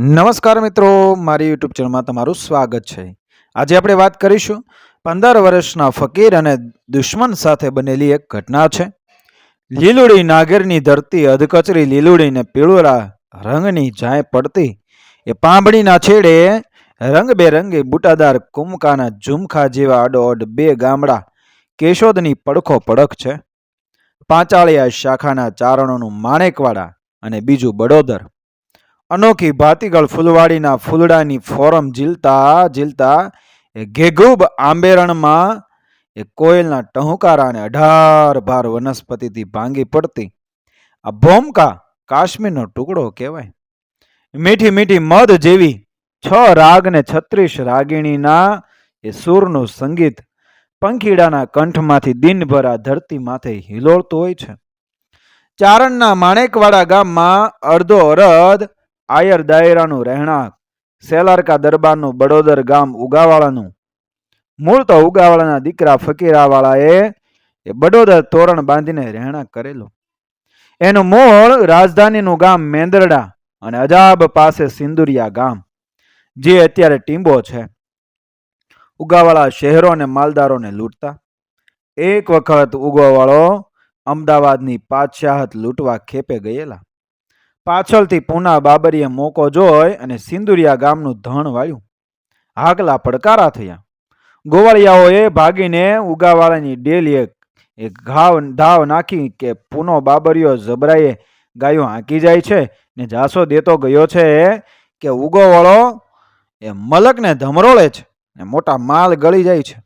નમસ્કાર મિત્રો, મારી યુટ્યુબ ચેનલમાં તમારું સ્વાગત છે. આજે આપણે વાત કરીશું, પંદર વર્ષના ફકીર અને દુશ્મન સાથે બનેલી એક ઘટના છે. લીલુડી નાગરની ધરતી, અધકચરી લીલુડીને પીળોરા રંગની જાય પડતી. એ પાંભળીના છેડે રંગબેરંગી બુટાદાર કુમકાના ઝુમખા જેવા અડોઅડ બે ગામડા કેશોદની પડખો પડખ છે. પાંચાળિયા શાખાના ચારણોનું માણેકવાડા અને બીજું બડોદર. અનોખી ભાતીગળ ફૂલવાડીના ફૂલડાની ફોરમ ઝીલતા ઝીલતા એ ઘેઘૂબ આંબેરણમાં એ કોયલના ટહુકારાને અઢાર ભાર વનસ્પતિથી ભાંગી પડતી. આ ભોમકા કાશ્મીરનો ટુકડો કહેવાય. મીઠી મીઠી મધ જેવી છ રાગ ને છત્રીસ રાગીણીના એ સૂરનું સંગીત પંખીડાના કંઠમાંથી દિનભર આ ધરતી માથે હિલોળતું હોય છે. ચારણના માણેકવાડા ગામમાં અડધો અરદ આયર દાયરાનું રહેણાંક, સેલારકા દરબારનું બડોદર ગામ ઉગાવાળાનું. મૂળ તો ઉગાવાળાના દીકરા ફકીરાવાળાએ એ બડોદર તોરણ બાંધીને રહેણાંક કરેલું. એનું મૂળ રાજધાનીનું ગામ મેંદરડા અને અજાબ પાસે સિંદુરિયા ગામ, જે અત્યારે ટીંબો છે. ઉગાવાળા શહેરો અને માલદારોને લૂંટતા. એક વખત ઉગોવાળો અમદાવાદની પાછાહત લૂંટવા ખેપે ગયેલા. પાછળથી પૂના બાબરીએ મોકો જોઈ અને સિંદુરિયા ગામનું ધણ વાળ્યું હાકલા પડકારા થયા. ગોવાળિયાઓએ ભાગીને ઉગાવાળાની ડેલીએ એક ઘાવ, ધાવ નાખી કે પૂનો બાબરીઓ જબરાએ ગાયો હાંકી જાય છે ને જાસો દેતો ગયો છે કે ઉગોવાળો એ મલકને ધમરોળે છે ને મોટા માલ ગળી જાય છે.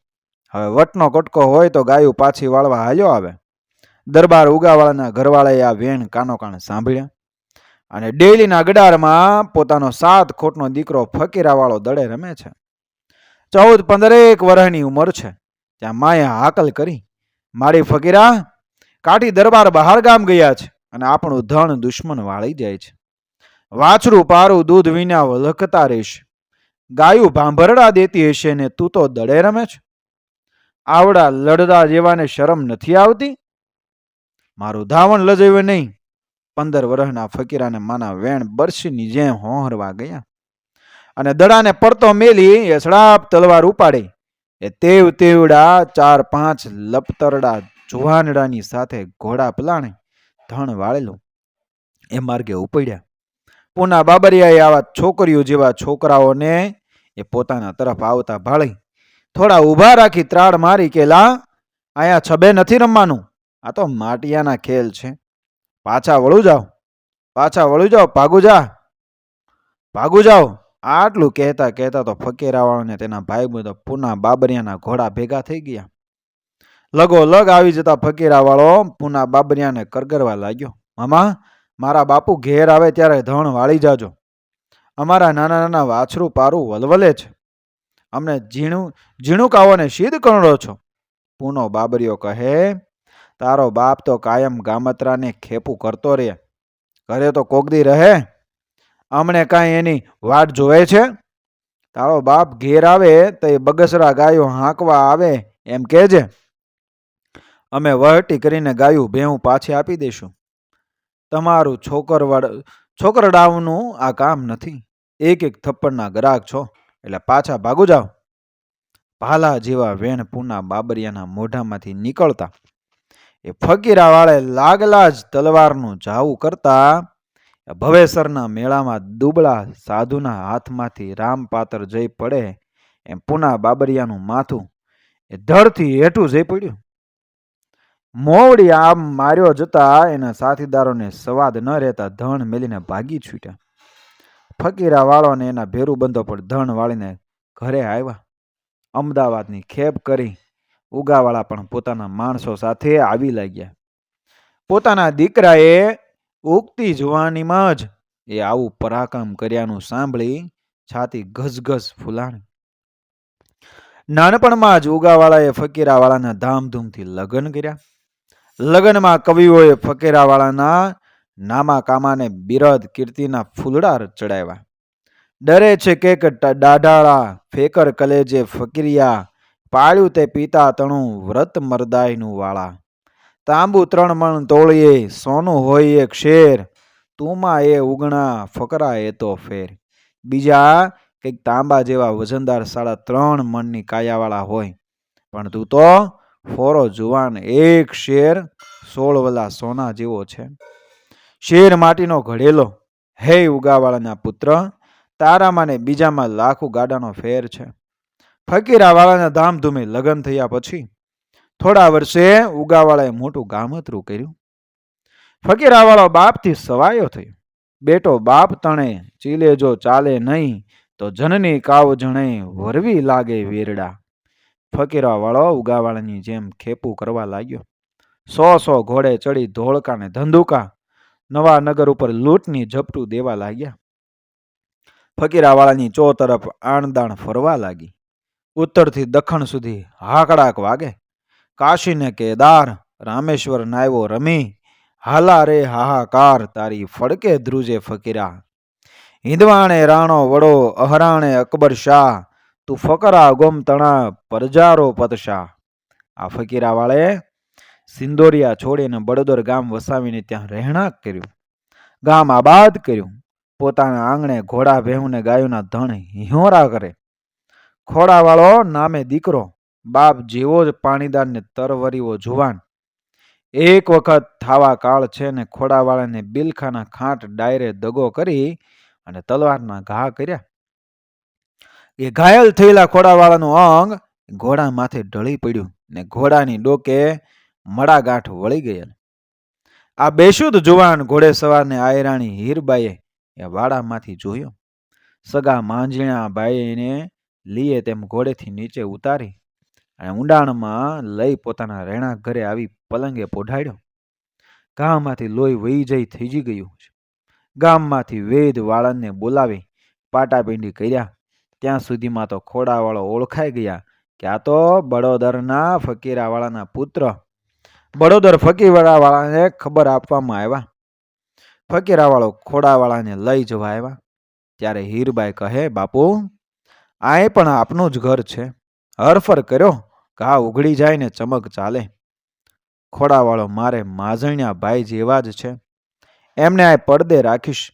હવે વટનો કટકો હોય તો ગાયું પાછી વાળવા હાલ્યો આવે. દરબાર ઉગાવાળાના ઘરવાળાએ આ વેણ કાનો કાન સાંભળ્યા. અને ડેલીના ગડારમાં પોતાનો સાત ખોટનો દીકરો ફકીરાવાળો દડે રમે છે. ચૌદ પંદરેક વર્ષની ઉંમર છે. ત્યાં માએ હાકલ કરી, મારી ફકીરા, કાઠી દરબાર બહાર ગામ ગયા છે અને આપણું ધન દુશ્મન વાળી જાય છે. વાછરું પારું દૂધ વિના વલખતા રહેશે. ગાયું ભાંભરડા દેતી હશે ને તું તો દડે રમે છે. આવડા લડતા જેવાને શરમ નથી આવતી? મારું ધાવણ લજાવ્યું નહીં. પંદર વર્ષના ફકીરાને માના વેણ બરસીની જેમ હોહરવા ગયા. અને દડાને પડતો મેલી, એ સડાપ તલવાર ઉપાડી. એ તેવ તેવડા ચાર પાંચ લપતરડા જુવાનડાની સાથે ઘોડા પલાણે ધણ વાળેલું. એ માર્ગે ઉપડ્યા. પૂના બાબરિયાએ આવા છોકરીઓ જેવા છોકરાઓને એ પોતાના તરફ આવતા ભાળી. થોડા ઊભા રાખી ત્રાડ મારી કે, લા, અહીંયા છબે નથી રમવાનું. આ તો માટિયાના ખેલ છે. પાછા વળું જાઓ. પાછા વળું જાઓ, ભાગું જા. ભાગું જાઓ. આટલું કહેતા કહેતા તો ફકીરાવાળાને તેના ભાઈ બધો પૂના બાબરિયાના ઘોડા ભેગા થઈ ગયા. લગો લગ આવી જતા ફકીરાવાળો પૂના બાબરિયાને કરગરવા લાગ્યો. મામા, મારા બાપુ ઘેર આવે ત્યારે ધણ વાળી જાજો. અમારા નાના નાના વાછરું પારું વલવલે છે. અમને ઝીણું ઝીણું કાવોને શીદ કરણો છો. પૂનો બાબરિયો કહે તારો બાપ તો કાયમ ગામત્રાને ખેપું કરતો રહે. ઘરે તો કોગદી રહે. હમણે કાંઈ એની વાટ જોવે છે? તારો બાપ ઘેર આવે તો એ બગસરા ગાયો હાંકવા આવે એમ કહેજે. અમે વહટી કરીને ગાયું ભેહું પાછી આપી દઈશું. તમારું છોકરવાડ છોકરડાવનું આ કામ નથી. એક એક થપ્પડના ગ્રાહક છો, એટલે પાછા ભાગું જાઓ. ભાલા જેવા વેણ પૂના બાબરિયાના મોઢામાંથી નીકળતા એ ફકીરાવાળે લાગલા જ તલવારનું જાવું કરતા ભવેસરના મેળામાં દુબળા સાધુના હાથમાંથી રામપાતર જઈ પડે એમ પૂના બાબરિયાનું માથું એ ધડથી હેઠું જઈ પડ્યું. મોવડી આમ માર્યો જતા એના સાથીદારોને સવાદ ન રહેતા ધણ મેલીને ભાગી છૂટ્યા. ફકીરા વાળોને એના ભેરુબંધો પર ધણ વાળીને ઘરે આવ્યા. અમદાવાદની ખેપ કરી ઉગાવાળા પણ પોતાના માણસો સાથે આવી લાગ્યા. પોતાના દીકરાએ ઉગતી જુવાનીમાં જ એ આવું પરાક્રમ કર્યાનું સાંભળી છાતી ગસગસ ફૂલાણી. નાનપણમાં જ ઉગાવાળાએ ફકીરાવાળાના ધામધૂમથી લગ્ન કર્યા. લગ્નમાં કવિઓએ ફકીરાવાળાના નામા કામાને બિરદ કીર્તિના ફૂલડા ચડાવ્યા. ડરે છે કેક દાઢાળા ફેકર કલેજે ફકીરિયા પાળ્યું તે પિતા તણું વ્રત મરદાયનું વાળા. તાંબુ ત્રણ મણ તોળીએ, સોનું હોય એક શેર, તુમાં એ ઉગણા, ફકરા એ તો ફેર. બીજા કંઈક તાંબા જેવા વજનદાર સાડા ત્રણ મણની કાયાવાળા હોય. પણ તું તો ફોરો જુવાન એક શેર, સોળ વલા સોના જેવો છે. શેર માટીનો ઘડેલો, હે ઉગાવાળાના પુત્ર તારામાં ને બીજામાં લાખો ગાડાનો ફેર છે. ફકીરાવાળાના ધામધૂમે લગ્ન થયા પછી થોડા વર્ષે ઉગાવાળાએ મોટું ગામતરું કર્યું. ફકીરાવાળો બાપથી સવાયો થયો. બેટો બાપ તણે, ચીલે જો ચાલે નહીં, તો જનની કાવ જણે વરવી લાગે વેરડા. ફકીરાવાળો ઉગાવાળાની જેમ ખેપું કરવા લાગ્યો. સો સો ઘોડે ચડી ધોળકા ને ધંધુકા, નવા નગર ઉપર લૂંટની ઝપટું દેવા લાગ્યા. ફકીરાવાળાની ચો તરફ આણદાણ ફરવા લાગી. ઉત્તરથી દખણ સુધી હાકડાક વાગે. કાશીને કેદાર રામેશ્વર નાયવો રમી. હાલા રે હાહાકાર, તારી ફડકે ધ્રુજે ફકીરા. હિંદવાણે રાણો વડો, અહરાણે અકબર શાહ. તું ફકરા ગોમ તણા પરજારો પતશાહ. આ ફકીરાવાળે સિંદોરિયા છોડીને બડોદર ગામ વસાવીને ત્યાં રહેણાંક કર્યું. ગામ આબાદ કર્યું. પોતાના આંગણે ઘોડા ભેહુને ગાયોના ધણ હિંહોરા કરે. ખોડાવાળો નામે દીકરો, બાપ જેવો જ પાણીદારને તરવરીવો જુવાન. એક વખત થાવા કાળ છે ને ખોડાવાળાને બિલખાના ખાંટ ડાયરે દગો કરી અને તલવારના ઘા કર્યા. એ ઘાયલ થયેલા ખોડાવાળાનું અંગ ઘોડા માથે ઢળી પડ્યું ને ઘોડાની ડોકે મડાગાંઠ વળી ગયેલ આ બેશુદ્ધ જુવાન ઘોડે સવારને આયરાણી હીરબાઈએ એ વાડામાંથી જોયો. સગા માંજણા ભાઈને લીએ તેમ ઘોડેથી નીચે ઉતારી અને ઊંડાણમાં લઈ પોતાના રહેણાંક ઘરે આવી પલંગે પોઢાડ્યો. ગામમાંથી લોહી વહી જઈ થીજી ગયું ગામમાંથી વેદ વાળાને બોલાવી પાટાપિંડી કર્યા. ત્યાં સુધીમાં તો ખોડાવાળો ઓળખાઈ ગયા કે આ તો બડોદરના ફકીરાવાળાના પુત્ર. બડોદર ફકીરાવાળાને ખબર આપવામાં આવ્યા. ફકીરાવાળો ખોડાવાળાને લઈ જવા આવ્યા. ત્યારે હીરબાઈ કહે, બાપુ આ પણ આપનું જ ઘર છે. હરફર કર્યો, ઘા ઉઘડી જાય ને ચમક ચાલે. ખોડાવાળો મારે માજણ્યા ભાઈ જેવા જ છે. એમને આ પડદે રાખીશ.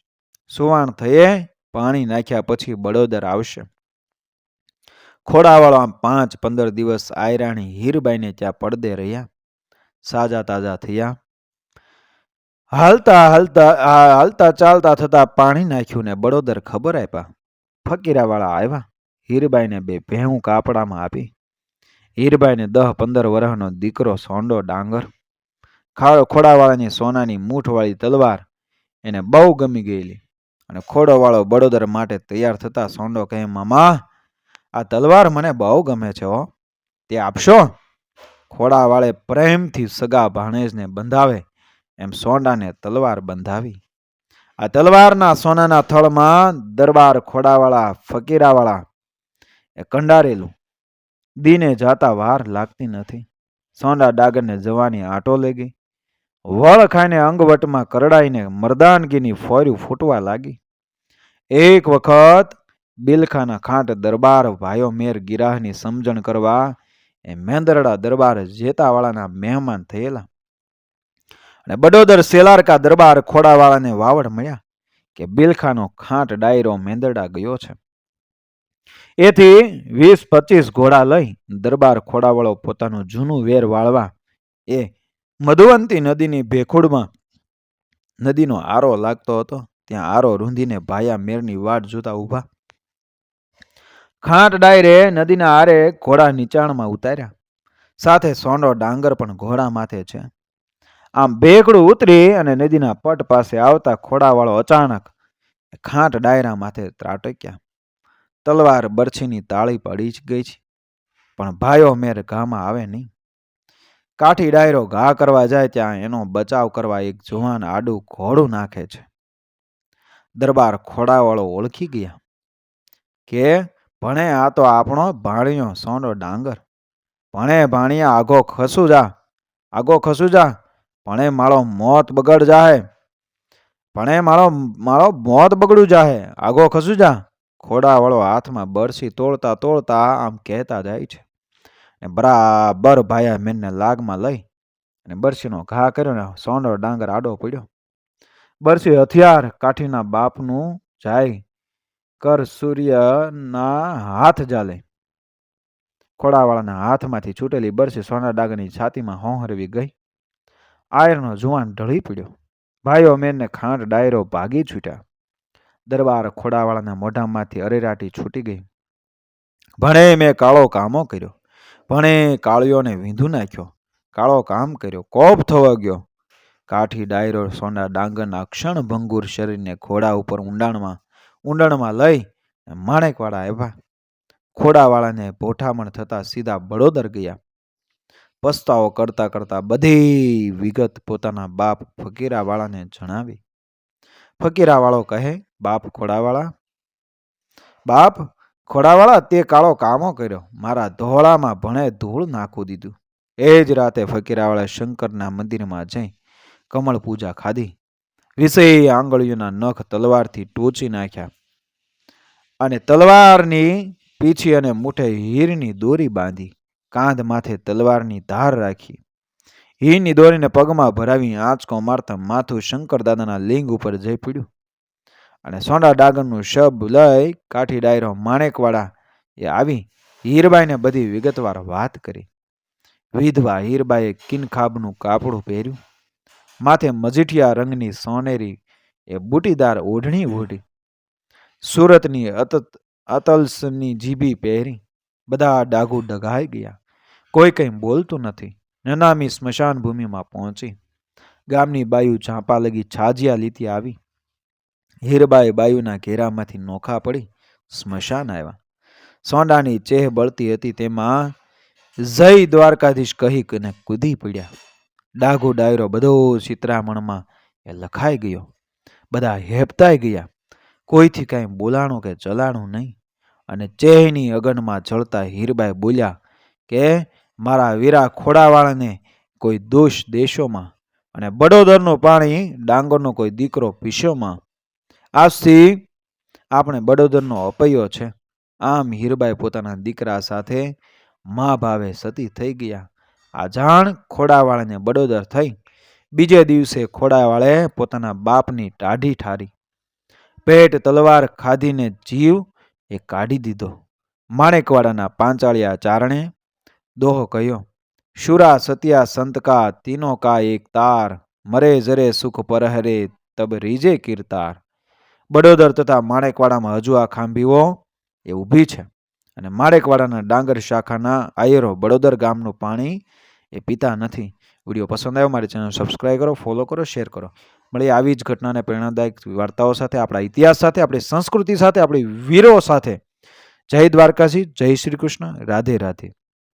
સુવાણ થયે, પાણી નાખ્યા પછી બળોદર આવશે. ખોડાવાળો આમ પાંચ પંદર દિવસ આયરાણી હીરબાઈને ત્યાં પડદે રહ્યા. સાજા તાજા થયા. હાલતા હાલતા હાલતા ચાલતા થતા પાણી નાખ્યું ને બડોદર ખબર આપ્યા ફકીરાવાળા આવ્યા હીરબાઈને બે ભેહું કાપડામાં આપી. હીરબાઈને દહ પંદર વર્ષનો દીકરો સોંડો ડાંગર. ખાડો ખોડાવાળાની સોનાની મૂઠવાળી તલવાર એને બહુ ગમી ગયેલી. અને ખોડોવાળો બડોદર માટે તૈયાર થતા સોંડો કહે, મામા, આ તલવાર મને બહુ ગમે છે હો. તે આપશો? ખોડાવાળે પ્રેમથી સગા ભાણેજને બંધાવે. એમ સોંડાને તલવાર બંધાવી. આ તલવારના સોનાના થળમાં દરબાર ખોડાવાળા, ફકીરાવાળા એ કંડારેલું. દીને જાતા વાર લાગતી નથી. સોંડા ડાગરને જવાની આંટો લઈ ગઈ. વળ ખાઈને અંગવટમાં કરડાઈને મરદાનગીની ફોર્યું ફૂટવા લાગી. એક વખત બિલખાના ખાંટ દરબાર ભાઈઓ મેર ગિરાહની સમજણ કરવા એ મેંદરડા દરબાર જેતાવાળાના મહેમાન થયેલા. અને બડોદર સેલારકા દરબાર ખોડાવાળાને વાવડ મળ્યા કે બિલખાનો ખાંટ ડાયરો મેંદરડા ગયો છે. એથી વીસ, પચીસ ઘોડા લઈ દરબાર ખોડાવાળો પોતાનું જૂનું વેર વાળવા એ મધુવંતી નદીની ભેખુડમાં નદીનો આરો લાગતો હતો. ત્યાં આરો રૂંધીને ભાયા મેરની વાટ જોતા ઊભા. ખાંટ ડાયરે નદીના આરે ઘોડા નીચાણમાં ઉતાર્યા. સાથે સોંડો ડાંગર પણ ઘોડા માથે છે. આમ ભેખડું ઉતરી અને નદીના પટ પાસે આવતા ખોડાવાળો અચાનક ખાંટ ડાયરા માથે ત્રાટક્યા. તલવાર બરછીની તાળી પડી જ ગઈ છે. પણ ભાઈઓ મેર ઘામાં આવે નહીં. કાઠી ડાયરો ઘા કરવા જાય ત્યાં એનો બચાવ કરવા એક જુવાન આડું ઘોડું નાખે છે. દરબાર ખોડાવાળો ઓળખી ગયા. કે, ભણે આ તો આપણો ભાણિયો સોનો ડાંગર. ભણે ભાણિયા આગો ખસું જા. આગો ખસું જા. ભણે મારો મોત બગડ જાહે. ભણે મારો મારો મોત બગડું જાહે. આગો ખસું જા. ખોડાવાળો હાથમાં બરસી તોડતા તોડતા આમ કહેતા જાય છે. ને બરાબર ભાયા મેનને લાગમાં લઈ અને બરસીનો ઘા કર્યો ને સોંડો ડાંગર આડો પડ્યો. બરસી હથિયાર કાઠીના બાપનું જાય કર સૂર્યના હાથ જાલે. ખોડાવાળાના હાથમાંથી છૂટેલી બરસી સોના ડાગરની છાતીમાં હોંહરવી ગઈ. આયરનો જુવાન ઢળી પડ્યો. ભાઈઓ મેનને ખાંડ ડાયરો ભાગી છૂટ્યા. દરબાર ખોડાવાળાના મોઢામાંથી અરેરાટી છૂટી ગઈ. ભણે મેં કાળો કામો કર્યો. ભણે કાળીઓને વીંધું નાખ્યો. કાળો કામ કર્યો. કોપ થવા ગયો. કાઠી ડાયરો સોના ડાંગરના ક્ષણ ભંગુર શરીરને ઘોડા ઉપર ઊંડાણમાં ઊંડાણમાં લઈ માણેકવાળા આવ્યા. ખોડાવાળાને ભોઠામણ થતાં સીધા બળોદર ગયા. પસ્તાવો કરતા કરતા બધી વિગત પોતાના બાપ ફકીરાવાળાને જણાવી. ફકીરાવાળો કહે બાપ ખોડાવાળા? બાપ ખોડાવાળા, તે કાળો કામો કર્યો. મારા ધોળામાં ભણે ધૂળ નાખું દીધું. એ જ રાતે ફકીરાવાળા શંકરના મંદિરમાં જઈ કમળ પૂજા ખાધી. વિષય આંગળીઓના નખ તલવારથી ટોચી નાખ્યા અને તલવારની પીછી અને મુઠે હીરની દોરી બાંધી, કાંધ માથે તલવારની ધાર રાખી. હીરની દોરીને પગમાં ભરાવી આંચકો મારતા માથું શંકર દાદાના લિંગ ઉપર જઈ પડ્યું. અને સોંડા ડાગરનું શબ લઈ કાઠી ડાયરો માણેકવાળા એ આવી હીરબાઈને બધી વિગતવાર વાત કરી. વિધવા હીરબાઈએ કિનખાબનું કાપડું પહેર્યું. માથે મજીઠિયા રંગની સોનેરી એ બુટીદાર ઓઢણી ઓઢી. સુરતની અતત અતલ્સની જીભી પહેરી બધા ડાઘુ ડઘાઈ ગયા. કોઈ કંઈ બોલતું નથી. નનામી સ્મશાન ભૂમિમાં પહોંચી. ગામની બાયુ ઝાંપા લગી છાજિયા લીતી આવી. હીરબાઈ બાયુના ઘેરામાંથી નોખા પડી સ્મશાન આવ્યા. સોંડાની ચેહ બળતી હતી તેમાં જય દ્વારકાધીશ કહી અને કૂદી પડ્યા. ડાઘો ડાયરો બધો ચિત્રામણમાં એ લખાઈ ગયો. બધા હેપતાઈ ગયા. કોઈથી કાંઈ બોલાણું કે ચલાણું નહીં. અને ચેહની અગનમાં જળતા હીરબાઈ બોલ્યા કે મારા વીરા ખોડાવાળાને કોઈ દોષ દેશોમાં અને બડોદરનું પાણી ડાંગરનો કોઈ દીકરો પીશોમાં. આજથી આપણે બડોદરનો અપૈયો છે. આમ હીરબાઈ પોતાના દીકરા સાથે મા ભાવે સતી થઈ ગયા. આ જાણ ખોડાવાળાને બડોદર થઈ બીજે દિવસે ખોડાવાળે પોતાના બાપની ટાઢી ઠારી. પેટ તલવાર ખાધીને જીવ એ કાઢી દીધો. માણેકવાડાના પાંચાળિયા ચારણે દોહો કહ્યો, શુરા સત્યા સંતકા, તીનો કા એક તાર, મરે જરે સુખ પરહરે, તબ રીજે કીર્તાર. બડોદર તથા માણેકવાડામાં હજુ આ ખાંભીઓ એ ઊભી છે. અને માણેકવાડાના ડાંગર શાખાના આયરો બડોદર ગામનું પાણી એ પીતા નથી. વીડિયો પસંદ આવ્યો મારી ચેનલ સબસ્ક્રાઈબ કરો, ફોલો કરો, શેર કરો. મળી આવી જ ઘટનાને પ્રેરણાદાયક વાર્તાઓ સાથે, આપણા ઇતિહાસ સાથે, આપણી સંસ્કૃતિ સાથે, આપણી વીરો સાથે. જય દ્વારકાશી, જય શ્રી કૃષ્ણ. રાધે રાધે.